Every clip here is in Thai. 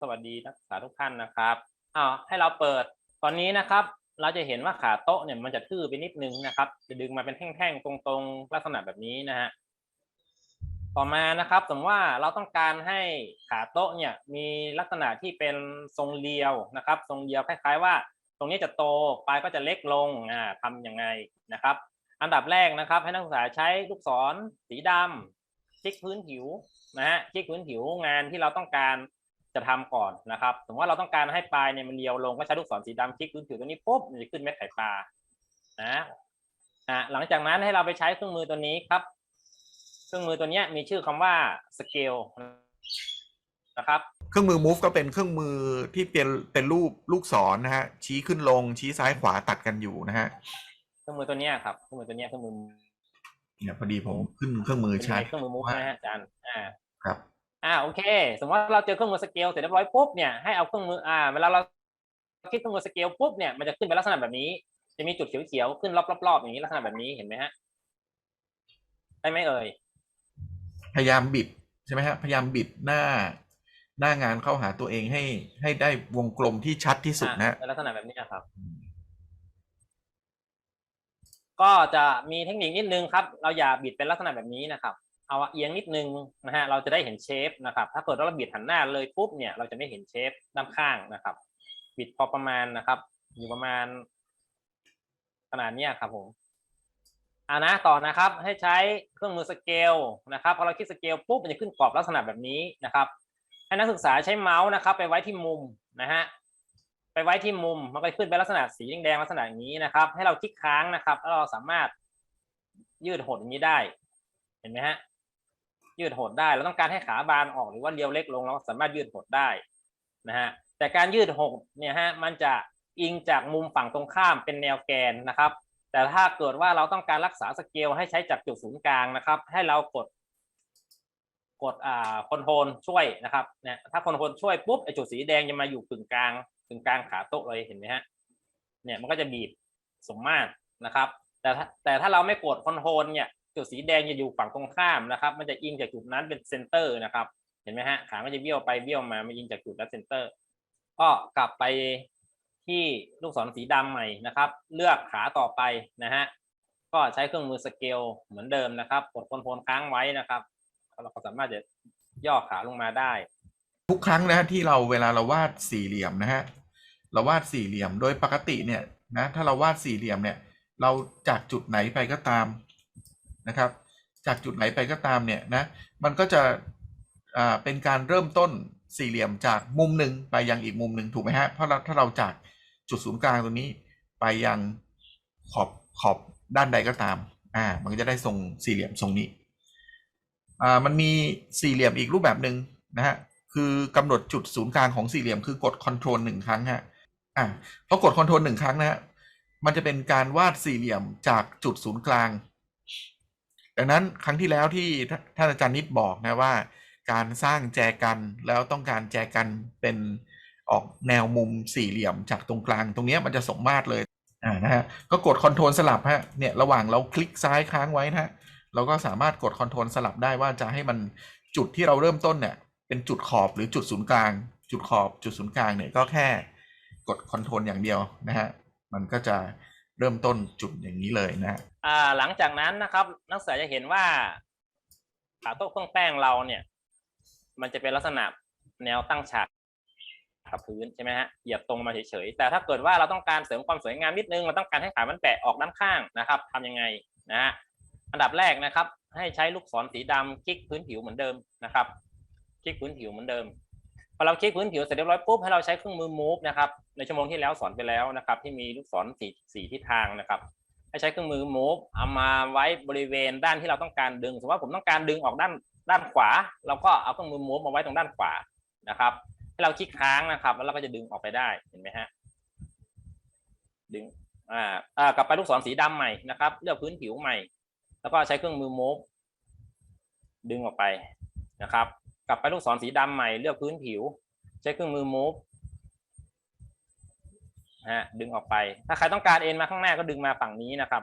สวัสดีนักศึกษาทุกท่านนะครับอ้าวให้เราเปิดตอนนี้นะครับ เราจะเห็นว่าขาโต๊ะเนี่ยมันจะทื่อไปนิดนึงนะครับ จะดึงมาเป็นแท่งๆตรงๆ ลักษณะแบบนี้นะฮะต่อมานะครับสมมติว่าเราต้องการให้ขาโต๊ะเนี่ยมีลักษณะที่เป็นทรงเรียวนะครับ ทรงเรียวคล้าย ๆ ว่า ตรงนี้จะโตปลายก็จะเล็กลงอ่าทำยังไงนะครับ อันดับแรกนะครับ ให้นักศึกษาใช้ลูกศรสีดำคลิกพื้นผิวนะฮะคลิกพื้นผิวงานที่เราต้องการ จะทำก่อนนะครับ สมมติว่าเราต้องการให้ปลายเนี่ยมันเรียวลงก็ใช้ลูกศรสีดำคลิกพื้นผิวตรงนี้ปุ๊บมันจะขึ้นเม็ดไข่ปลานะอะหลังจากนั้นให้เราไปใช้เครื่องมือตัวนี้ครับ เครื่องมือตัวเนี้ยมีชื่อคำว่าสเกลนะครับเครื่องมือ move ก็เป็นเครื่องมือที่เป็นเป็นรูปลูกศรนะฮะชี้ขึ้นลงชี้ซ้ายขวาตัดกันอยู่นะฮะเครื่องมือตัวเนี้ยครับเครื่องมือตัวเนี้ยเครื่องมือเนี่ยพอดีผมขึ้นเครื่องมือเป็นใช้เครื่องมือมุกนะฮะอาจารย์อ่าครับ อ่าโอเค สมมติว่าเราเจอเครื่องมือสเกลเสร็จเรียบร้อยปุ๊บเนี่ยให้เอาเครื่องมืออ่าเวลาเราคลิกเครื่องมือสเกลปุ๊บเนี่ยมันจะขึ้นเป็นลักษณะแบบนี้ จะมีจุดเขียวๆขึ้นรอบๆอย่างนี้ลักษณะแบบนี้เห็นไหมฮะได้ไหมเอ่ยพยายามบิดใช่ไหมฮะพยายามบิดหน้าหน้างานเข้าหาตัวเองให้ให้ได้วงกลมที่ชัดที่สุดนะฮะอ่าเป็นลักษณะแบบนี้ครับ ก็จะมีเทคนิคนิดนึงครับ เราอย่าบิดเป็นลักษณะแบบนี้นะครับ เอาเอียงนิดนึงนะฮะเราจะได้เห็นเชฟนะครับ ถ้าเกิดเราบิดหันหน้าเลยปุ๊บเนี่ยเราจะไม่เห็นเชฟด้านข้างนะครับ บิดพอประมาณนะครับ อยู่ประมาณ ขนาดนี้ครับผมอ่านะต่อนะครับให้ใช้เครื่องมือสเกลนะครับพอเราคลิกสเกลปุ๊บมันจะขึ้นกรอบลักษณะแบบนี้นะครับให้นักศึกษาใช้เมาส์นะครับ ไปไว้ที่มุมนะฮะไปไว้ที่มุมมันก็จะขึ้นเป็นลักษณะสีแดงลักษณะนี้นะครับ ให้เราคลิกค้างนะครับ แล้วเราสามารถยืดหดอย่างนี้ได้ เห็นไหมฮะ ยืดหดได้เราต้องการให้ขาบานออกหรือว่าเรียวเล็กลงเราสามารถยืดหดได้นะฮะแต่การยืดหดเนี่ยฮะมันจะอิงจากมุมฝั่งตรงข้ามเป็นแนวแกนนะครับ แต่ถ้าเกิดว่าเราต้องการรักษาสเกลให้ใช้จากจุดศูนย์กลางนะครับ ให้เรากดกดอ่าคอนโทรลช่วยนะครับเนี่ยถ้าคอนโทรลช่วยปุ๊บไอจุดสีแดงจะมาอยู่กึ่งกลางกึ่งกลางขาโต๊ะเลยเห็นไหมฮะเนี่ยมันก็จะบีบสมมาตรนะครับ แต่แต่ถ้าเราไม่กดคอนโทรลเนี่ย จุดสีแดงจะอยู่ฝั่งตรงข้ามนะครับ มันจะอิงจากจุดนั้นเป็นเซนเตอร์นะครับ เห็นไหมฮะขามันจะเบี้ยวไปเบี้ยวมามันอิงจากจุดนั้นเซนเตอร์ ก็กลับไปที่ลูกศรสีดำใหม่นะครับ เลือกขาต่อไปนะฮะก็ใช้เครื่องมือสเกลเหมือนเดิมนะครับกดคอนโทรลค้างไว้นะครับเราก็สามารถจะย่อขาลงมาได้ ทุกครั้งนะที่เราเวลาเราวาดสี่เหลี่ยมนะฮะเราวาดสี่เหลี่ยมโดยปกติเนี่ยนะถ้าเราวาดสี่เหลี่ยมเนี่ย เราจากจุดไหนไปก็ตาม นะครับ จากจุดไหนไปก็ตามเนี่ยนะมันก็จะเป็นการเริ่มต้นสี่เหลี่ยมจากมุมหนึ่งไปยังอีกมุมหนึ่งถูกไหมฮะเพราะเราถ้าเราจากจุดศูนย์กลางตรงนี้ไปยังขอบขอบด้านใดก็ตามอ่ามันก็จะได้ทรงสี่เหลี่ยมทรงนี้อ่ามันมีสี่เหลี่ยมอีกรูปแบบหนึ่งนะฮะคือกำหนดจุดศูนย์กลางของสี่เหลี่ยมคือกด Ctrl หนึ่งครั้งฮะอ่าพอกด Ctrl หนึ่งครั้งนะฮะมันจะเป็นการวาดสี่เหลี่ยมจากจุดศูนย์กลาง ดังนั้นครั้งที่แล้วที่ท่านอาจารย์นิดบอกนะว่า การสร้างแจกันแล้วต้องการแจกันเป็นออกแนวมุมสี่เหลี่ยมจากตรงกลาง ตรงนี้มันจะสมมาตรเลยอ่านะฮะก็กด Ctrl สลับฮะเนี่ยระหว่างเราคลิกซ้ายค้างไว้นะฮะเราก็สามารถกดคอนโทรลสลับได้ว่าจะให้มันจุดที่เราเริ่มต้นเนี่ยเป็นจุดขอบหรือจุดศูนย์กลาง จุดขอบจุดศูนย์กลางเนี่ยก็แค่กดคอนโทรลอย่างเดียวนะฮะมันก็จะ เริ่มต้นจุดอย่างนี้เลยนะอ่าหลังจากนั้นนะครับ นักศึกษาจะเห็นว่าขาโต๊ะเครื่องแป้งเราเนี่ย มันจะเป็นลักษณะแนวตั้งฉากกับพื้นใช่ไหมฮะเหยียบตรงมาเฉยๆแต่ถ้าเกิดว่าเราต้องการเสริมความสวยงามนิดนึงเราต้องการให้ขามันแปะออกด้านข้างนะครับทำยังไงนะฮะอันดับแรกนะครับ ให้ใช้ลูกศรสีดำคลิกพื้นผิวเหมือนเดิมนะครับ คลิกพื้นผิวเหมือนเดิม พอเราคลิกพื้นผิวเสร็จเรียบร้อยปุ๊บให้เราใช้เครื่องมือ move นะครับในชั่วโมงที่แล้วสอนไปแล้วนะครับ ที่มีลูกศรสีสีทิศทางนะครับให้ใช้เครื่องมือ move เอามาไว้บริเวณด้านที่เราต้องการดึงสมมติว่าผมต้องการดึงออกด้านด้านขวา เราก็เอาเครื่องมือ move มาไว้ตรงด้านขวานะครับ ให้เราคลิกค้างนะครับ แล้วเราก็จะดึงออกไปได้เห็นไหมฮะดึงอ่าอ่ากลับไปลูกศรสีดำใหม่นะครับ เลือกพื้นผิวใหม่ แล้วก็ใช้เครื่องมือ move ดึงออกไปนะครับ กลับไปลูกศรสีดำใหม่เลือกพื้นผิว ใช้เครื่องมือ move ฮะดึงออกไป ถ้าใครต้องการเอ็นมาข้างหน้าก็ดึงมาฝั่งนี้นะครับ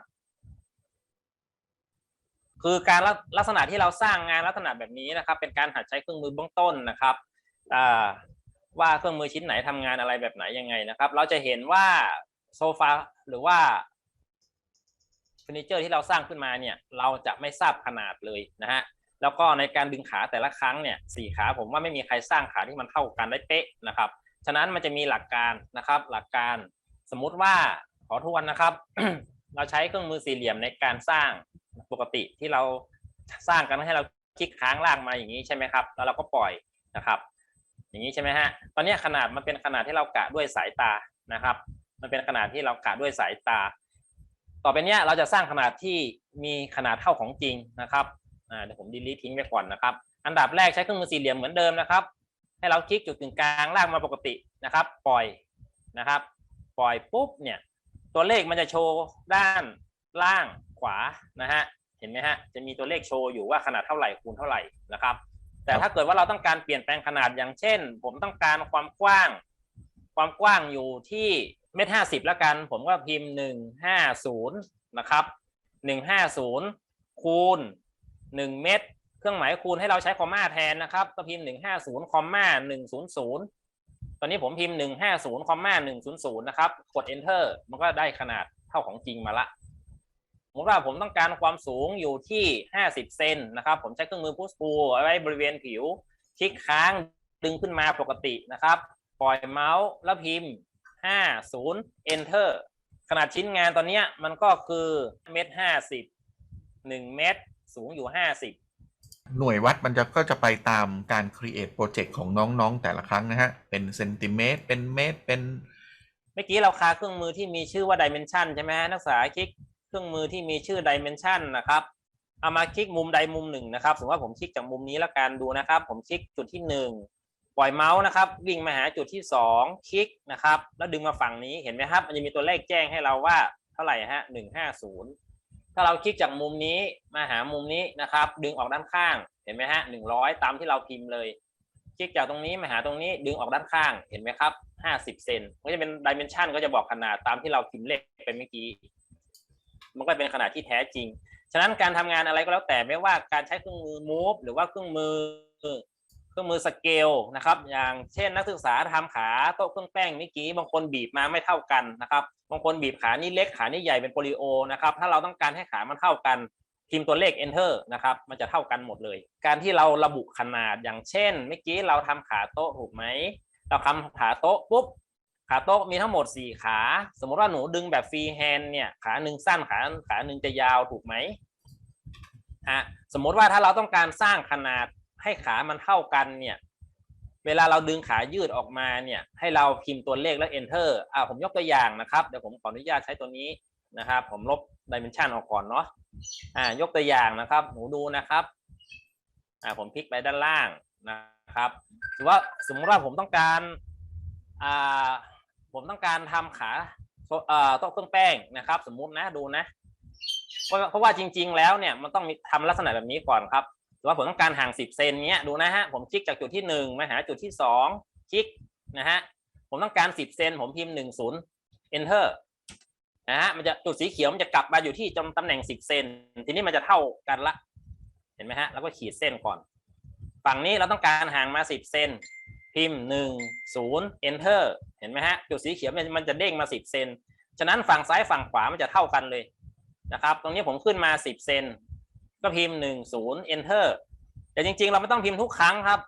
คือการลักษณะที่เราสร้างงานลักษณะแบบนี้นะครับ เป็นการหัดใช้เครื่องมือเบื้องต้นนะครับว่าเครื่องมือชิ้นไหนทำงานอะไรแบบไหนยังไงนะครับ เราจะเห็นว่าโซฟาหรือว่าเฟอร์นิเจอร์ที่เราสร้างขึ้นมาเนี่ย เราจะไม่ทราบขนาดเลยนะฮะ แล้วก็ในการดึงขาแต่ละครั้งเนี่ยสี่ขาผมว่าไม่มีใครสร้างขาที่มันเท่ากันได้เป๊ะนะครับ ฉะนั้นมันจะมีหลักการนะครับ หลักการสมมุติว่าขอทวนนะครับ เราใช้เครื่องมือสี่เหลี่ยมในการสร้างปกติที่เราสร้างกันให้เราคลิกค้างลากมาอย่างนี้ใช่ไหมครับ แล้วเราก็ปล่อยนะครับ อย่างนี้ใช่ไหมฮะตอนนี้ขนาดมันเป็นขนาดที่เรากะด้วยสายตานะครับ มันเป็นขนาดที่เรากะด้วยสายตา ต่อไปเนี้ยเราจะสร้างขนาดที่มีขนาดเท่าของจริงนะครับ อ่าเดี๋ยวผมดีลีททิ้งไปก่อนนะครับ อันดับแรกใช้เครื่องมือสี่เหลี่ยมเหมือนเดิมนะครับ ให้เราคลิกจุดกึ่งกลางลากมาปกตินะครับ ปล่อยนะครับ ปล่อยปุ๊บเนี่ย ตัวเลขมันจะโชว์ด้านล่างขวานะฮะเห็นไหมฮะจะมีตัวเลขโชว์อยู่ว่าขนาดเท่าไหร่คูณเท่าไหร่นะครับ แต่ถ้าเกิดว่าเราต้องการเปลี่ยนแปลงขนาดอย่างเช่น ผมต้องการความกว้าง ความกว้างอยู่ที่เมตรห้าสิบแล้วกัน ผมก็พิมพ์หนึ่งห้าศูนย์นะครับหนึ่งห้าศูนย์คูณ หนึ่งเมตรเครื่องหมายคูณให้เราใช้คอมมาแทนนะครับก็พิมพ์หนึ่งห้าศูนย์คอมมาหนึ่งศูนย์ศูนย์ตอนนี้ผมพิมพ์หนึ่งห้าศูนย์คอมมาหนึ่งศูนย์ศูนย์นะครับ กด enter มันก็ได้ขนาดเท่าของจริงมาละสมมติว่าผมต้องการความสูงอยู่ที่ 50 เซนนะครับ ผมใช้เครื่องมือพุชพูเอาไว้บริเวณผิว คลิกค้างดึงขึ้นมาปกตินะครับ ปล่อยเมาส์แล้วพิมพ์ 50 enter ขนาดชิ้นงานตอนนี้มันก็คือเมตรห้าสิบหนึ่งเมตร สูงอยู่50หน่วยวัดมันจะก็จะไปตามการ create project ของน้องๆแต่ละครั้งนะฮะ เป็นเซนติเมตร เป็นเมตร เป็น เมื่อกี้เราคาเครื่องมือที่มีชื่อว่า dimension ใช่ไหมนักศึกษาคลิกเครื่องมือที่มีชื่อ dimension นะครับ เอามาคลิกมุมใดมุมหนึ่งนะครับสมมติว่าผมคลิกจากมุมนี้แล้วกันดูนะครับ ผมคลิกจุดที่หนึ่งปล่อยเมาส์นะครับ วิ่งมาหาจุดที่สองคลิกนะครับ แล้วดึงมาฝั่งนี้เห็นไหมครับ มันจะมีตัวเลขแจ้งให้เราว่าเท่าไหร่ฮะหนึ่งห้าศูนย์ ถ้าเราคลิกจากมุมนี้มาหามุมนี้นะครับ ดึงออกด้านข้างเห็นไหมฮะหนึ่งร้อยตามที่เราพิมพ์เลย คลิกจากตรงนี้มาหาตรงนี้ดึงออกด้านข้างเห็นไหมครับห้าสิบเซนก็จะเป็นดิเมนชันก็จะบอกขนาดตามที่เราพิมพ์เลขไปเมื่อกี้ มันก็เป็นขนาดที่แท้จริง ฉะนั้นการทำงานอะไรก็แล้วแต่ไม่ว่าการใช้เครื่องมือ move หรือว่าเครื่องมือ เครื่องมือสเกลนะครับ อย่างเช่นนักศึกษาทำขาโต๊ะเครื่องแป้งเมื่อกี้บางคนบีบมาไม่เท่ากันนะครับ บางคนบีบขานี่เล็กขานี่ใหญ่เป็นโปลิโอนะครับ ถ้าเราต้องการให้ขามันเท่ากันพิมพ์ตัวเลข enter นะครับ มันจะเท่ากันหมดเลย การที่เราระบุขนาดอย่างเช่น เมื่อกี้เราทำขาโต๊ะถูกไหม เราทำขาโต๊ะปุ๊บ ขาโต๊ะมีทั้งหมดสี่ขา สมมติว่าหนูดึงแบบฟรีแฮนด์เนี่ยขาหนึ่งสั้นขาขาหนึ่งจะยาวถูกไหมฮะ สมมติว่าถ้าเราต้องการสร้างขนาด ให้ขามันเท่ากันเนี่ย เวลาเราดึงขายืดออกมาเนี่ย ให้เราพิมพ์ตัวเลขแล้ว enter อ่าผมยกตัวอย่างนะครับ เดี๋ยวผมขออนุญาตใช้ตัวนี้นะครับ ผมลบ dimension ออกก่อนเนาะ อ่า ยกตัวอย่างนะครับ หนูดูนะครับ อ่า ผมพลิกไปด้านล่างนะครับถือว่าสมมติว่าผมต้องการ อ่า ผมต้องการทำขาเอ่อโต๊ะเครื่องแป้งนะครับ สมมุตินะ ดูนะ เพราะว่าจริง ๆ แล้วเนี่ย มันต้องมีทำลักษณะแบบนี้ก่อนครับ รือว่าผมต้องการห่างสิบเซนเนี้ยดูนะฮะผมคลิกจากจุดที่หนึ่งมาหาจุดที่สองคลิกนะฮะผมต้องการสิบเซนผมพิมพ์หนึ่งศูนย์ enter นะฮะมันจะจุดสีเขียวมันจะกลับมาอยู่ที่จำตำแหน่งสิบเซนทีนี้มันจะเท่ากันละ เห็นไหมฮะแล้วก็ขีดเส้นก่อน ฝั่งนี้เราต้องการห่างมาสิบเซนพิมพ์หนึ่งศูนย์ enter เห็นไหมฮะจุดสีเขียวมันมันจะเด้งมาสิบเซนฉะนั้นฝั่งซ้ายฝั่งขวามันจะเท่ากันเลยนะครับ ตรงนี้ผมขึ้นมาสิบเซน ก็พิมพ์หนึ่งศูนย์ enter แต่จริง ๆ เราไม่ต้องพิมพ์ทุกครั้งครับ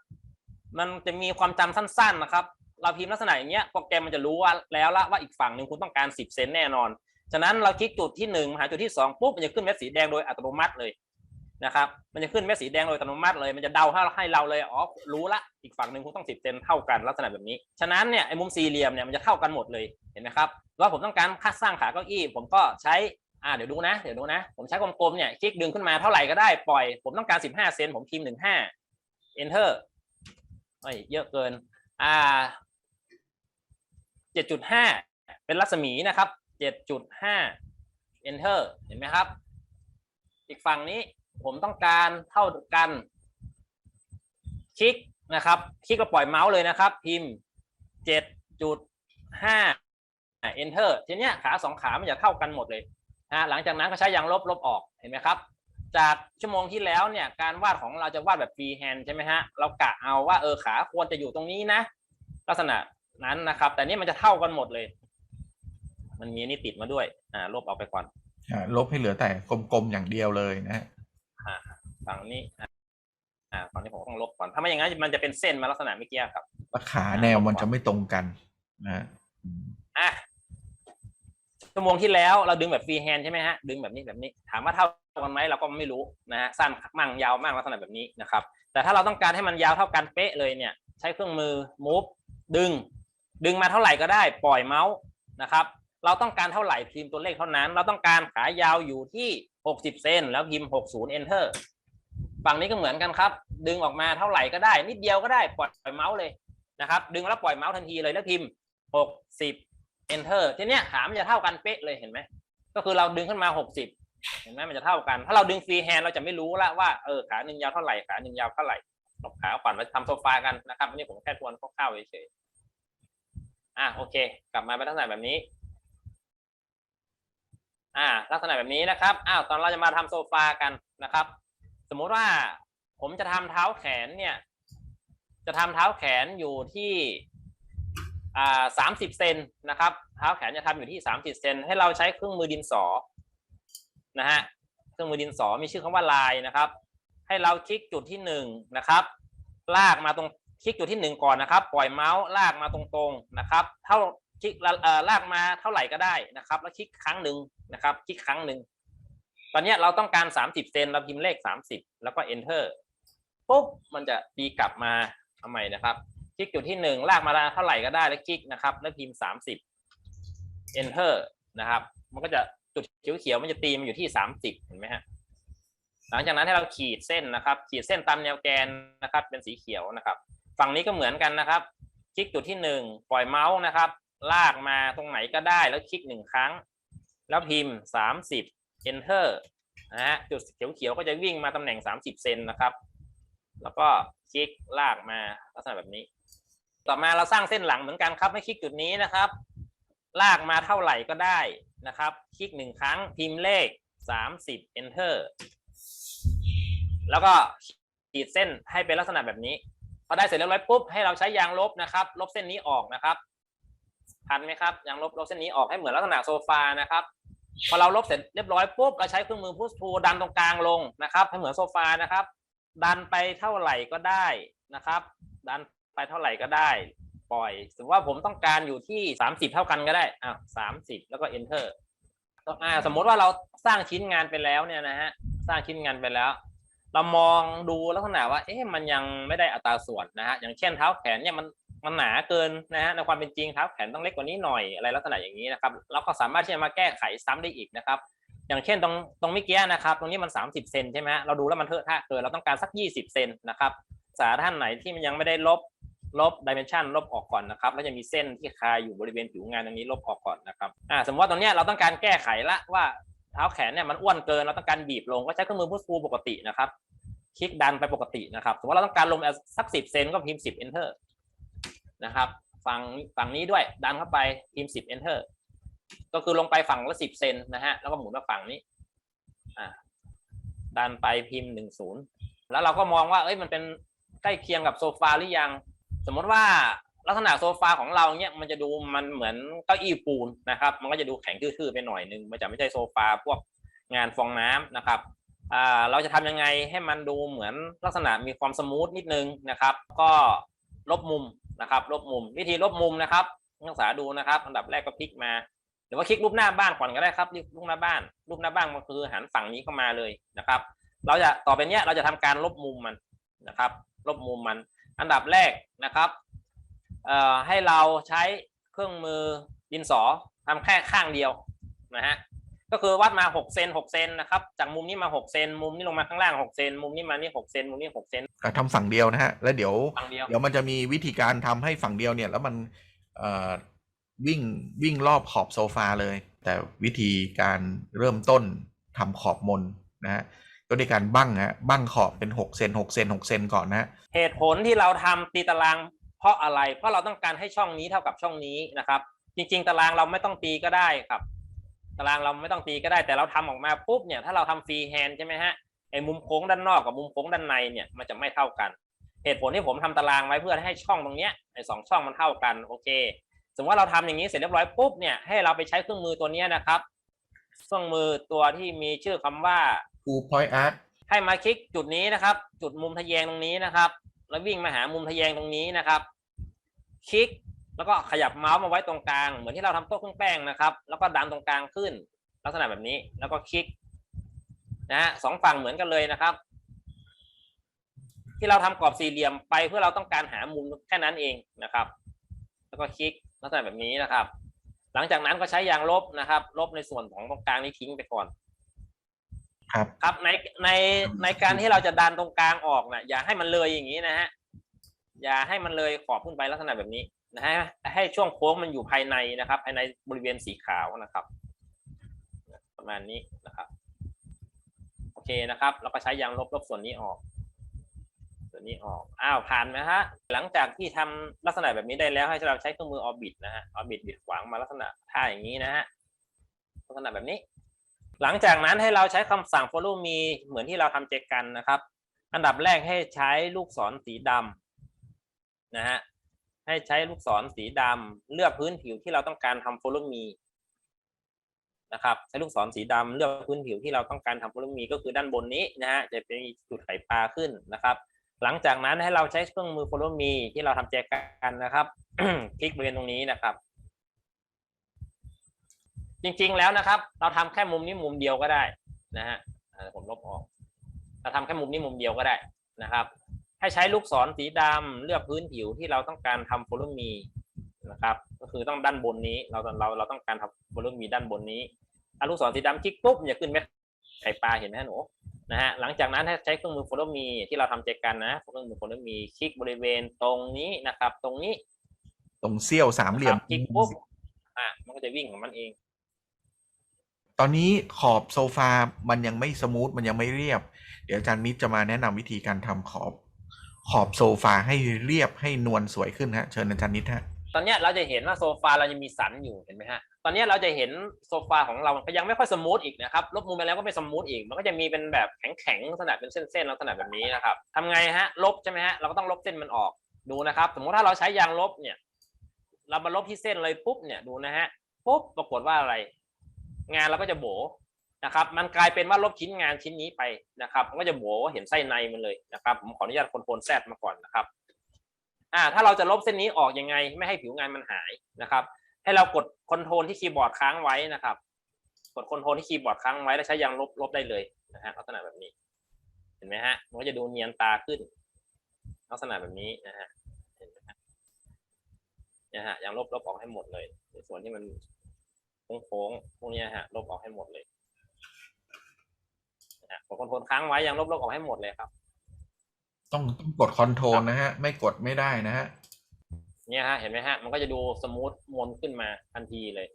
มันจะมีความจำสั้น ๆ นะครับ เราพิมพ์ลักษณะอย่างเงี้ยโปรแกรมมันจะรู้ว่าแล้วละว่าอีกฝั่งหนึ่งคุณต้องการสิบเซนแน่นอน ฉะนั้นเราคลิกจุดที่หนึ่งหาจุดที่สองปุ๊บมันจะขึ้นเม็ดสีแดงโดยอัตโนมัติเลยนะครับ มันจะขึ้นเม็ดสีแดงโดยอัตโนมัติเลย มันจะเดาให้ให้เราเลย อ๋อ รู้ละ อีกฝั่งหนึ่งคุณต้องสิบเซนเท่ากันลักษณะแบบนี้ ฉะนั้นเนี่ยไอ้มุมสี่เหลี่ยมเนี่ยมันจะเท่ากันหมดเลย เห็นไหมครับ ว่าผมต้องการค่าสร้างขาเก้าอี้ ผมก็ใช้ อ่าเดี๋ยวดูนะ เดี๋ยวดูนะ ผมใช้กลมๆเนี่ยคลิกดึงขึ้นมาเท่าไหร่ก็ได้ปล่อย ผมต้องการสิบห้าเซนผมพิมพ์หนึ่งห้า enter เอ้ยเยอะเกิน อ่าเจ็ดจุดห้าเป็นรัศมีนะครับเจ็ดจุดห้า enter เห็นไหมครับ อีกฝั่งนี้ผมต้องการเท่ากันคลิกนะครับ คลิกก็ปล่อยเมาส์เลยนะครับ พิมพ์เจ็ดจุดห้า enter ทีเนี้ยขาสองขามันจะเท่ากันหมดเลย นะหลังจากนั้นก็ใช้ยางลบลบออกเห็นไหมครับ จากชั่วโมงที่แล้วเนี่ยการวาดของเราจะวาดแบบฟรีแฮนด์ใช่ไหมฮะเรากะเอาว่าเออขาควรจะอยู่ตรงนี้นะ ลักษณะนั้นนะครับ แต่นี่มันจะเท่ากันหมดเลย มันมีอันนี่ติดมาด้วย อ่า ลบออกไปก่อนอ่าลบให้เหลือแต่กลมๆอย่างเดียวเลยนะฮะอ่าฝั่งนี้อ่าอ่าฝั่งนี้ผมต้องลบก่อนถ้าไม่อย่างนั้นมันจะเป็นเส้นมาลักษณะเมื่อกี้ครับราขาแนวมันจะไม่ตรงกันนะฮะอืมอะ ชั่วโมงที่แล้วเราดึงแบบฟรีแฮนด์ใช่ไหมฮะดึงแบบนี้แบบนี้ ถามว่าเท่ากันไหมเราก็ไม่รู้นะฮะสั้นมั่งยาวมั่งลักษณะแบบนี้นะครับ แต่ถ้าเราต้องการให้มันยาวเท่ากันเป๊ะเลยเนี่ย ใช้เครื่องมือ move ดึง ดึงมาเท่าไหร่ก็ได้ ปล่อยเมาส์นะครับ เราต้องการเท่าไหร่พิมพ์ตัวเลขเท่านั้น เราต้องการขายาวอยู่ที่ 60 เซนแล้วพิมพ์ 60 enter ฝั่งนี้ก็เหมือนกันครับ ดึงออกมาเท่าไหร่ก็ได้ นิดเดียวก็ได้ปล่อยเมาส์เลยนะครับ ดึงแล้วปล่อยเมาส์ทันทีเลยแล้วพิมพ์ 60 enter ทีเนี้ยขามันจะเท่ากันเป๊ะเลยเห็นไหมก็คือเราดึงขึ้นมา60เห็นไหมมันจะเท่ากัน ถ้าเราดึงฟรีแฮนด์เราจะไม่รู้ละว่าเออขาหนึ่งยาวเท่าไหร่ขาหนึ่งยาวเท่าไหร่ตบขาก่อนมาทำโซฟากันนะครับอันนี้ผมแค่ทวนคร่าวๆเฉยๆอะโอเค กลับมาเป็นลักษณะแบบนี้ อ่า ลักษณะแบบนี้นะครับอ้าวตอนเราจะมาทำโซฟากันนะครับ สมมุติว่าผมจะทำเท้าแขนเนี่ย จะทำเท้าแขนอยู่ที่ สามสิบเซนนะครับเท้าแขนจะทำอยู่ที่สามสิบเซนให้เราใช้เครื่องมือดินสอนะฮะเครื่องมือดินสอมีชื่อคำว่าลายนะครับ ให้เราคลิกจุดที่หนึ่งนะครับ ลากมาตรงคลิกจุดที่หนึ่งก่อนนะครับ ปล่อยเมาส์ลากมาตรงๆนะครับ เท่าคลิกลากมาเท่าไหร่ก็ได้นะครับ แล้วคลิกครั้งหนึ่งนะครับ คลิกครั้งหนึ่งตอนนี้เราต้องการสามสิบเซนเราพิมพ์เลขสามสิบแล้วก็ enter ปุ๊บมันจะตีกลับมาเอาใหม่นะครับ คลิกจุดที่หนึ่งลากมาเท่าไหร่ก็ได้แล้วคลิกนะครับ แล้วพิมพ์สามสิบ enter นะครับ มันก็จะจุดเขียวๆมันจะตีมันอยู่ที่สามสิบเห็นไหมฮะหลังจากนั้นให้เราขีดเส้นนะครับ ขีดเส้นตามแนวแกนนะครับ เป็นสีเขียวนะครับ ฝั่งนี้ก็เหมือนกันนะครับ คลิกจุดที่หนึ่งปล่อยเมาส์นะครับ ลากมาตรงไหนก็ได้แล้วคลิกหนึ่งครั้ง แล้วพิมพ์สามสิบ enter นะฮะจุดเขียวๆก็จะวิ่งมาตำแหน่งสามสิบเซนนะครับ แล้วก็คลิกลากมาลักษณะแบบนี้ ต่อมาเราสร้างเส้นหลังเหมือนกันครับให้คลิกจุดนี้นะครับ ลากมาเท่าไหร่ก็ได้นะครับ คลิกหนึ่งครั้งพิมพ์เลขสามสิบ enter แล้วก็ขีดเส้นให้เป็นลักษณะแบบนี้พอได้เสร็จเรียบร้อยปุ๊บให้เราใช้ยางลบนะครับ ลบเส้นนี้ออกนะครับทันไหมครับยางลบลบเส้นนี้ออกให้เหมือนลักษณะโซฟานะครับพอเราลบเสร็จเรียบร้อยปุ๊บเราใช้เครื่องมือพุชทูดันตรงกลางลงนะครับให้เหมือนโซฟานะครับ ดันไปเท่าไหร่ก็ได้นะครับ ดัน ไปเท่าไหร่ก็ได้ ปล่อยสมมติว่าผมต้องการอยู่ที่สามสิบเท่ากันก็ได้อะสามสิบแล้วก็ enter อ่าสมมติว่าเราสร้างชิ้นงานไปแล้วเนี่ยนะฮะสร้างชิ้นงานไปแล้ว เรามองดูลักษณะว่าเอ๊ะมันยังไม่ได้อัตราส่วนนะฮะอย่างเช่นเท้าแขนเนี่ยมันมันหนาเกินนะฮะในความเป็นจริงเท้าแขนต้องเล็กกว่านี้หน่อยอะไรลักษณะอย่างนี้นะครับเราก็สามารถที่จะมาแก้ไขซ้ำได้อีกนะครับอย่างเช่นตรงตรงเมื่อกี้นะครับ ตรงนี้มัน 30 เซนใช่ไหมฮะเราดูแล้วมันเทอะทะเกินเราต้องการสัก 20 เซนนะครับ สาท่านไหนที่มันยังไม่ได้ลบ ลบดิเมนชันลบออกก่อนนะครับแล้วจะมีเส้นที่คาอยู่บริเวณผิวงานตรงนี้ลบออกก่อนนะครับอ่าสมมติว่าตรงเนี้ยเราต้องการแก้ไขละว่าเท้าแขนเนี่ยมันอ้วนเกินเราต้องการบีบลงก็ใช้เครื่องมือพุชพูปกตินะครับคลิกดันไปปกตินะครับสมมติว่าเราต้องการลงสักสิบเซนก็พิมพ์สิบ enter นะครับฝั่งฝั่งนี้ด้วยดันเข้าไปพิมพ์สิบ enter ก็คือลงไปฝั่งละสิบเซนนะฮะแล้วก็หมุนมาฝั่งนี้อ่าดันไปพิมพ์หนึ่งศูนย์แล้วเราก็มองว่าเอ้ยมันเป็นใกล้เคียงกับโซฟาหรือยัง สมมติว่าลักษณะโซฟาของเราเนี่ยมันจะดูมันเหมือนเก้าอี้ปูนนะครับ มันก็จะดูแข็งทื่อๆไปหน่อยนึงมันจะไม่ใช่โซฟาพวกงานฟองน้ำนะครับเราจะทำยังไงให้มันดูเหมือนลักษณะมีความสมูทนิดนึงนะครับ ก็ลบมุมนะครับ ลบมุม วิธีลบมุมนะครับนักศึกษาดูนะครับอันดับแรกก็พลิกมา หรือว่าคลิกรูปหน้าบ้านก่อนก็ได้ครับรูปหน้าบ้าน รูปหน้าบ้านมันคือหันฝั่งนี้เข้ามาเลยนะครับ เราจะต่อไปเนี้ยเราจะทำการลบมุมมันนะครับ ลบมุมมัน อันดับแรกนะครับเอ่อให้เราใช้เครื่องมือดินสอทำแค่ข้างเดียวนะฮะก็คือวัดมาหกเซนหกเซนนะครับจากมุมนี้มาหกเซนมุมนี้ลงมาข้างล่างหกเซนมุมนี้มานี่หกเซนมุมนี้หกเซนอะทำฝั่งเดียวนะฮะแล้วเดี๋ยวฝั่งเดียวเดี๋ยวมันจะมีวิธีการทำให้ฝั่งเดียวเนี่ยแล้วมันเอ่อวิ่งวิ่งรอบขอบโซฟาเลย แต่วิธีการเริ่มต้นทำขอบมนนะฮะ ก็ในการบั้งฮะบั้งขอบเป็นหกเซนหกเซนหกเซนก่อนนะฮะเหตุผลที่เราทำตีตาราง เพราะอะไร เพราะเราต้องการให้ช่องนี้เท่ากับช่องนี้นะครับ จริง ๆ ตารางเราไม่ต้องตีก็ได้ครับ ตารางเราไม่ต้องตีก็ได้แต่เราทำออกมาปุ๊บเนี่ยถ้าเราทำฟรีแฮนด์ใช่ไหมฮะไอ้มุมโค้งด้านนอกกับมุมโค้งด้านในเนี่ยมันจะไม่เท่ากัน เหตุผลที่ผมทำตารางไว้เพื่อให้ช่องตรงเนี้ยไอ้สองช่องมันเท่ากันโอเคสมมติว่าเราทำอย่างนี้เสร็จเรียบร้อยปุ๊บเนี่ยให้เราไปใช้เครื่องมือตัวนี้นะครับ เครื่องมือตัวที่มีชื่อคำว่า Two Point Arc ให้มาคลิกจุดนี้นะครับ จุดมุมทะแยงตรงนี้นะครับ แล้ววิ่งมาหามุมทะแยงตรงนี้นะครับ คลิกแล้วก็ขยับเมาส์มาไว้ตรงกลาง เหมือนที่เราทำโต๊ะเครื่องแป้งนะครับ แล้วก็ดันตรงกลางขึ้น ลักษณะแบบนี้แล้วก็คลิกนะฮะสองฝั่งเหมือนกันเลยนะครับ ที่เราทำกรอบสี่เหลี่ยมไปเพื่อเราต้องการหามุมแค่นั้นเองนะครับ แล้วก็คลิกลักษณะแบบนี้นะครับ หลังจากนั้นก็ใช้ยางลบนะครับ ลบในส่วนของตรงกลางนี้ทิ้งไปก่อน ครับครับในในในการที่เราจะดันตรงกลางออกนะอย่าให้มันเลยอย่างนี้นะฮะอย่าให้มันเลยขอบขึ้นไปลักษณะแบบนี้นะฮะให้ช่วงโค้งมันอยู่ภายในนะครับ ภายในบริเวณสีขาวนะครับ ประมาณนี้นะครับโอเคนะครับแล้วก็ใช้ยางลบลบส่วนนี้ออก ส่วนนี้ออกอ้าวผ่านไหมฮะหลังจากที่ทำลักษณะแบบนี้ได้แล้วให้เราใช้เครื่องมือออบิทนะฮะออบิทบิดขวางมาลักษณะท่าอย่างนี้นะฮะลักษณะแบบนี้ หลังจากนั้นให้เราใช้คำสั่ง follow me เหมือนที่เราทำเจกันนะครับ อันดับแรกให้ใช้ลูกศรสีดำนะฮะให้ใช้ลูกศรสีดำเลือกพื้นผิวที่เราต้องการทำ follow me นะครับใช้ลูกศรสีดำเลือกพื้นผิวที่เราต้องการทำ follow me ก็คือด้านบนนี้นะฮะจะเป็นจุดไข่ปลาขึ้นนะครับ หลังจากนั้นให้เราใช้เครื่องมือ follow me ที่เราทำเจกันนะครับ คลิกบริเวณตรงนี้นะครับ จริง ๆ แล้วนะครับ เราทำแค่มุมนี้มุมเดียวก็ได้นะฮะอ่าผมลบออก เราทำแค่มุมนี้มุมเดียวก็ได้นะครับ ให้ใช้ลูกศรสีดำเลือกพื้นผิวที่เราต้องการทำ follow me นะครับ ก็คือต้องด้านบนนี้ เราเราเราต้องการทำ follow me ด้านบนนี้ถ้าลูกศรสีดำคลิกปุ๊บอย่าขึ้นเม็ดไข่ปลาเห็นไหมหนูนะฮะหลังจากนั้นให้ใช้เครื่องมือ follow me ที่เราทำเจกันนะเครื่องมือ follow me คลิกบริเวณตรงนี้นะครับ ตรงนี้ ตรงเสี้ยวสามเหลี่ยมครับคลิกปุ๊บอะมันก็จะวิ่งของมันเอง ตอนนี้ขอบโซฟา มันยังไม่สมูท มันยังไม่เรียบ เดี๋ยวอาจารย์มิตรจะมาแนะนำวิธีการทำขอบขอบโซฟาให้เรียบให้นวลสวยขึ้นฮะ เชิญอาจารย์นิดฮะ ตอนนี้เราจะเห็นว่าโซฟาเรายังมีสันอยู่เห็นไหมฮะ ตอนนี้เราจะเห็นโซฟาของเราก็ยังไม่ค่อยสมูทอีกนะครับ ลบมุมไปแล้วก็ไม่สมูทอีก มันก็จะมีเป็นแบบแข็งๆลักษณะเป็นเส้นๆลักษณะแบบนี้นะครับทำไงฮะ ลบใช่ไหมฮะ เราก็ต้องลบเส้นมันออก ดูนะครับ สมมติถ้าเราใช้ยางลบเนี่ย เรามาลบที่เส้นเลยปุ๊บเนี่ย ดูนะฮะ ปุ๊บ ปรากฏว่าอะไร งานเราก็จะโบนะครับ มันกลายเป็นว่าลบชิ้นงานชิ้นนี้ไปนะครับมันก็จะโบเห็นไส้ในมันเลยนะครับ ผมขออนุญาตคอนโทรลแซดมาก่อนนะครับอ่าถ้าเราจะลบเส้นนี้ออกยังไง ไม่ให้ผิวงานมันหายนะครับ ให้เรากดคอนโทรลที่คีย์บอร์ดค้างไว้นะครับ กดคอนโทรลที่คีย์บอร์ดค้างไว้แล้วใช้ยางลบลบได้เลยนะฮะลักษณะแบบนี้ เห็นไหมฮะมันก็จะดูเนียนตาขึ้น ลักษณะแบบนี้นะฮะเห็นไหมฮะนี่ยฮะยางลบลบออกให้หมดเลยในส่วนที่มัน โค้งๆพวกเนี้ยฮะลบออกให้หมดเลยนะฮะกดคอนโทรลค้างไว้ยางลบลบออกให้หมดเลยครับ ต้องต้องกดคอนโทรลนะฮะ ไม่กดไม่ได้นะฮะเนี่ยฮะเห็นไหมฮะ มันก็จะดูสมูทมนขึ้นมาทันทีเลย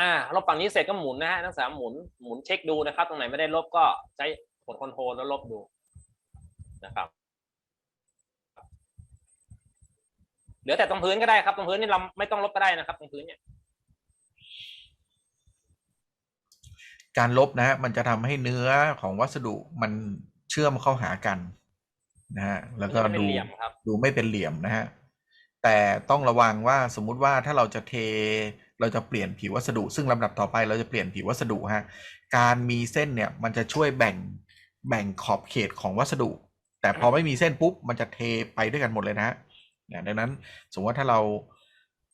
อ่าลบฝั่งนี้เสร็จก็หมุนนะฮะทั้งสามหมุนหมุนเช็คดูนะครับ ตรงไหนไม่ได้ลบก็ใช้กดคอนโทรลแล้วลบดูนะครับ เห ลือแต่ตรงพื้นก็ได้ครับ ตรงพื้นนี่เราไม่ต้องลบก็ได้นะครับ ตรงพื้นเนี่ยการลบนะฮะมันจะทำให้เนื้อของวัสดุมันเชื่อมเข้าหากันนะฮะแล้วก็มันเป็นดูเหลี่ยมครับดูไม่เป็นเหลี่ยมนะฮะแต่ต้องระวังว่าสมมุติว่าถ้าเราจะเทเราจะเปลี่ยนผิววัสดุ ซึ่งลำดับต่อไปเราจะเปลี่ยนผิววัสดุฮะการมีเส้นเนี่ยมันจะช่วยแบ่งแบ่งขอบเขตของวัสดุ แต่พอไม่มีเส้นปุ๊บมันจะเทไปด้วยกันหมดเลยนะฮะเนี่ยดังนั้นสมมติว่าถ้าเรา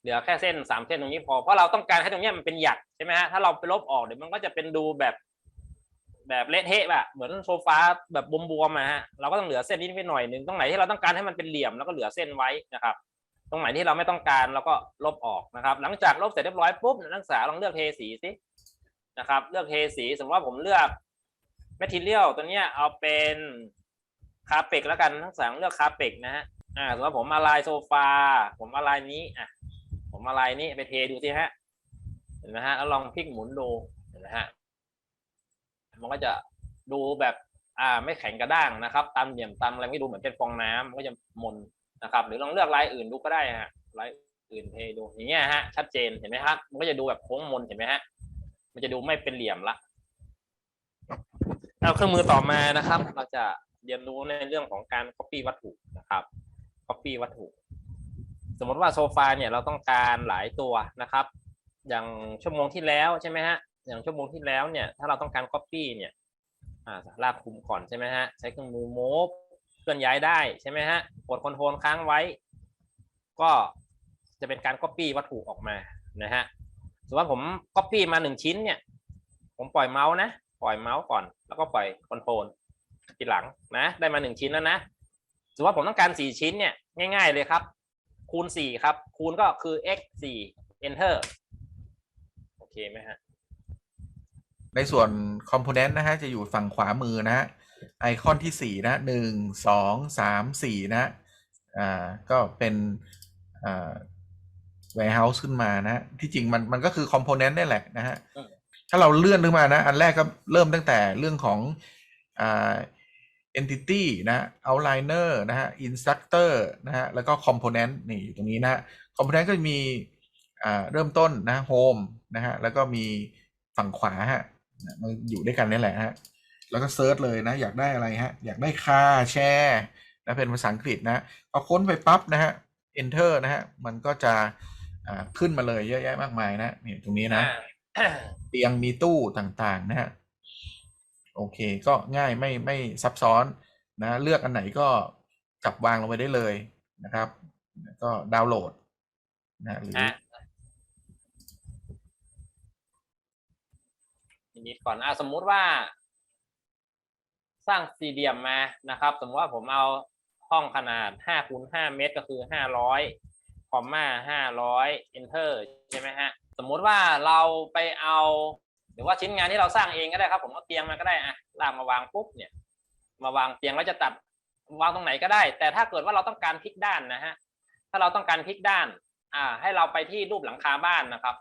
เหลือแค่เส้นสามเส้นตรงนี้พอเพราะเราต้องการให้ตรงนี้มันเป็นหยักใช่ไหมฮะถ้าเราไปลบออกเดี๋ยวมันก็จะเป็นดูแบบแบบเละเทะแบบเหมือนโซฟาแบบบวมๆนะฮะเราก็ต้องเหลือเส้นนี้ไปหน่อยหนึ่งตรงไหนที่เราต้องการให้มันเป็นเหลี่ยมแล้วก็เหลือเส้นไว้นะครับ ตรงไหนที่เราไม่ต้องการเราก็ลบออกนะครับ หลังจากลบเสร็จเรียบร้อยปุ๊บนักศึกษาลองเลือกเทสีสินะครับ เลือกเทสีสมมติว่าผมเลือกแมทเทียลตัวเนี้ยเอาเป็นคาเปกแล้วกันนักศึกษาเลือกคาเปกนะฮะ อ่าสมมติว่าผมมาลายโซฟา ผมมาลายนี้อะผมมาลายนี้ไปเทดูสิฮะเห็นไหมฮะแล้วลองพลิกหมุนดูเห็นไหมฮะมันก็จะดูแบบอ่าไม่แข็งกระด้างนะครับตามเหลี่ยมตามอะไรไม่ดูเหมือนเป็นฟองน้ำมันก็จะมนนะครับ หรือลองเลือกลายอื่นดูก็ได้ฮะลายอื่นเทดูอย่างเงี้ยฮะชัดเจนเห็นไหมครับมันก็จะดูแบบโค้งมนเห็นไหมฮะมันจะดูไม่เป็นเหลี่ยมละเอาเครื่องมือต่อมานะครับ เราจะเรียนรู้ในเรื่องของการ copy วัตถุนะครับ copy วัตถุ สมมติว่าโซฟาเนี่ยเราต้องการหลายตัวนะครับ อย่างชั่วโมงที่แล้วใช่ไหมฮะอย่างชั่วโมงที่แล้วเนี่ยถ้าเราต้องการ copy เนี่ยลากคุมก่อนใช่ไหมฮะใช้เครื่องมือ move เคลื่อนย้ายได้ใช่ไหมฮะกดคอนโทรลค้างไว้ ก็จะเป็นการ copy วัตถุออกมานะฮะสมมติว่าผม copy มาหนึ่งชิ้นเนี่ย ผมปล่อยเมาส์นะ ปล่อยเมาส์ก่อน แล้วก็ปล่อยคอนโทรลทีหลังนะ ได้มาหนึ่งชิ้นแล้วนะ สมมติว่าผมต้องการสี่ชิ้นเนี่ยง่าย ๆเลยครับ คูณสี่ครับ คูณก็คือ x สี่ enter โอเคไหมฮะ ในส่วน component นะฮะจะอยู่ฝั่งขวามือนะฮะไอคอนที่สี่นะหนึ่งสองสามสี่นะฮะอ่าก็เป็นอ่า warehouse ขึ้นมานะฮะที่จริงมันมันก็คือ component นี่แหละนะฮะอืมถ้าเราเลื่อนขึ้นมานะ อันแรกก็เริ่มตั้งแต่เรื่องของอ่า entity นะ outliner นะฮะ instructor นะฮะ แล้วก็ component นี่อยู่ตรงนี้นะฮะ component ก็จะมีอ่าเริ่มต้นนะ home นะฮะ แล้วก็มีฝั่งขวาฮะนะมันอยู่ด้วยกันนี่แหละฮะ แล้วก็เซิร์ชเลยนะ อยากได้อะไรฮะ อยากได้ค่าแชร์นะเป็นภาษาอังกฤษนะพอค้นไปปั๊บนะฮะ enter นะฮะ มันก็จะอ่าขึ้นมาเลยเยอะแยะมากมายนะนี่ตรงนี้นะอ่าเตียงมีตู้ต่างๆ นะฮะ โอเค ก็ง่ายไม่ไม่ซับซ้อนนะเลือกอันไหนก็จับวางลงไปได้เลยนะครับ ก็ดาวน์โหลดนะหรืออะนิดก่อนอะสมมุติว่า สร้างสี่เหลี่ยมมานะครับ สมมติว่าผมเอาห้องขนาดห้าคูณห้าเมตรก็คือห้าร้อยคอมมาห้าร้อย enter ใช่ไหมฮะ สมมุติว่าเราไปเอา หรือว่าชิ้นงานที่เราสร้างเองก็ได้ครับ ผมเอาเตียงมาก็ได้อะลากมาวางปุ๊บเนี่ย มาวางเตียงแล้วจะตัดวางตรงไหนก็ได้ แต่ถ้าเกิดว่าเราต้องการพลิกด้านนะฮะถ้าเราต้องการพลิกด้าน อ่า ให้เราไปที่รูปหลังคาบ้านนะครับ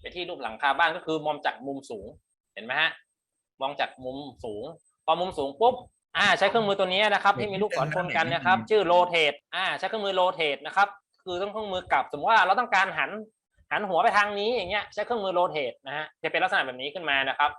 ไปที่รูปหลังคาบ้านก็คือมองจากมุมสูงเห็นไหมฮะมองจากมุมสูง พอมุมสูงปุ๊บอ่าใช้เครื่องมือตัวนี้นะครับ ที่มีลูกศรชนกันนะครับ ชื่อโรเทตอ่าใช้เครื่องมือโรเทตนะครับ คือต้องเครื่องมือกลับสมมติว่าเราต้องการหัน หันหัวไปทางนี้อย่างเงี้ยใช้เครื่องมือโรเทตนะฮะจะเป็นลักษณะแบบนี้ขึ้นมานะครับ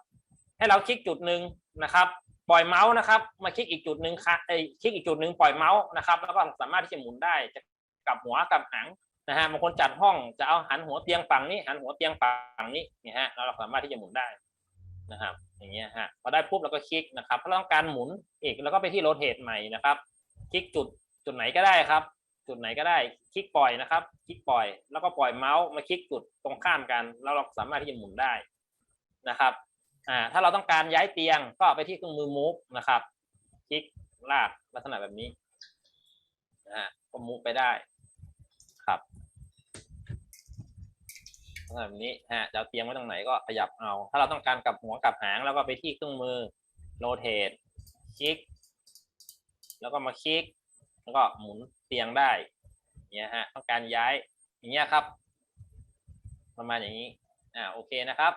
ให้เราคลิกจุดหนึ่งนะครับ ปล่อยเมาส์นะครับ มาคลิกอีกจุดหนึ่งค่ะเอ้ยคลิกอีกจุดหนึ่งปล่อยเมาส์นะครับ แล้วก็สามารถที่จะหมุนได้จะกลับหัวกลับหางนะฮะบางคนจัดห้องจะเอาหันหัวเตียงฝั่งนี้ หันหัวเตียงฝั่งนี้เนี่ยฮะเราสามารถที่จะหมุนได้นะครับ อย่างเงี้ยฮะพอได้ปุ๊บเราก็คลิกนะครับถ้าเราต้องการหมุนอีกแล้วก็ไปที่โรเทตใหม่นะครับ คลิกจุดจุดไหนก็ได้ครับ จุดไหนก็ได้ คลิกปล่อยนะครับ คลิกปล่อย แล้วก็ปล่อยเมาส์มาคลิกจุดตรงข้ามกัน แล้วเราสามารถที่จะหมุนได้นะครับอ่าถ้าเราต้องการย้ายเตียงก็ไปที่เครื่องมือ move นะครับ คลิกลากลักษณะแบบนี้นะฮะก็ move ไปได้ครับลักษณะแบบนี้ฮะจะเอาเตียงไว้ตรงไหนก็ขยับเอา ถ้าเราต้องการกลับหัวกลับหางแล้วก็ไปที่เครื่องมือ rotate คลิก แล้วก็มาคลิก แล้วก็หมุน เตียงได้เนี่ยฮะต้องการย้ายอย่างเงี้ยครับ ประมาณอย่างนี้อ่าโอเคนะครับ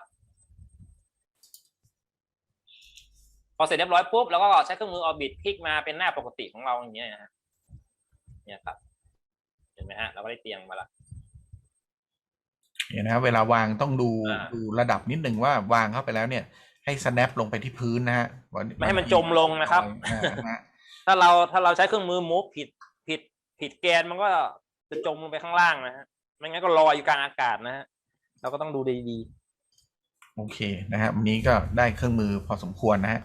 พอเสร็จเรียบร้อยปุ๊บเราก็ใช้เครื่องมือออบิทคลิกมาเป็นหน้าปกติของเราอย่างเงี้ยนะฮะเนี่ยครับเห็นไหมฮะเราก็ได้เตียงมาละเนี่ยนะครับเวลาวางต้องดูอ่าดูระดับนิดหนึ่งว่าวางเข้าไปแล้วเนี่ยให้ snap ลงไปที่พื้นนะฮะไม่ให้มันจมลงนะครับอ่าฮะถ้าเราถ้าเราใช้เครื่องมือมูฟผิด ผิดแกนมันก็จะจมลงไปข้างล่างนะฮะไม่งั้นก็ลอยอยู่กลางอากาศนะฮะเราก็ต้องดูดีๆ โอเคนะครับวันนี้ก็ได้เครื่องมือพอสมควรนะฮะ